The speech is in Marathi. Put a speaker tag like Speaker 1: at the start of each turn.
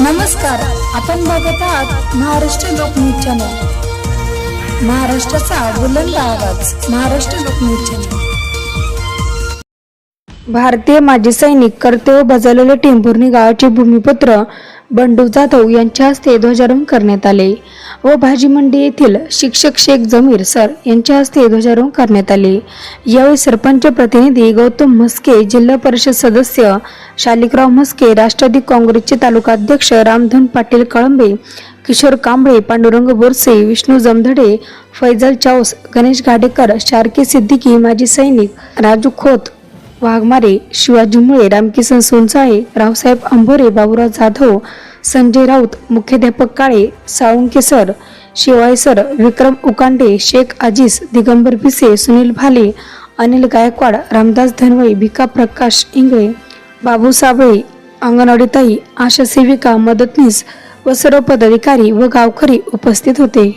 Speaker 1: नमस्कार आपण बघत आहात महाराष्ट्र लोकन्यूज चॅनल. महाराष्ट्राचा बुलंद आवाज महाराष्ट्र लोकन्यूज चॅनल. भारतीय माजी सैनिक कर्तव्य बजावलेले टेंभुर्णी गावाचे भूमिपुत्र बंडू जाधव यांच्या हस्ते ध्वजारोहण करण्यात आले व भाजी मंडी येथील शिक्षक शेख जमीर सर यांच्या हस्ते ध्वजारोहण करण्यात आले. यावेळी सरपंच प्रतिनिधी गौतम म्हस्के जिल्हा परिषद सदस्य शालिकराव म्हस्के राष्ट्रवादी काँग्रेसचे तालुका अध्यक्ष रामधन पाटील कळंबे किशोर कांबळे पांडुरंग बोरसे विष्णू जमधडे फैजल चाऊस गणेश गाडेकर शारके सिद्दीकी माजी सैनिक राजू खोत वाघमारे शिवाजी मुळे रामकिसन सोनसाळे रावसाहेब अंभोरे बाबुराव जाधव संजय राऊत मुख्याध्यापक काळे साळुंके सर शिवाय सर विक्रम उकांडे शेख आजीस दिगंबर भिसे सुनील भाले अनिल गायकवाड रामदास धनवई भिका प्रकाश इंगळे बाबू साबळे अंगणवाडीताई आशा सेविका मदतनीस व सर्व पदाधिकारी व गावकरी उपस्थित होते.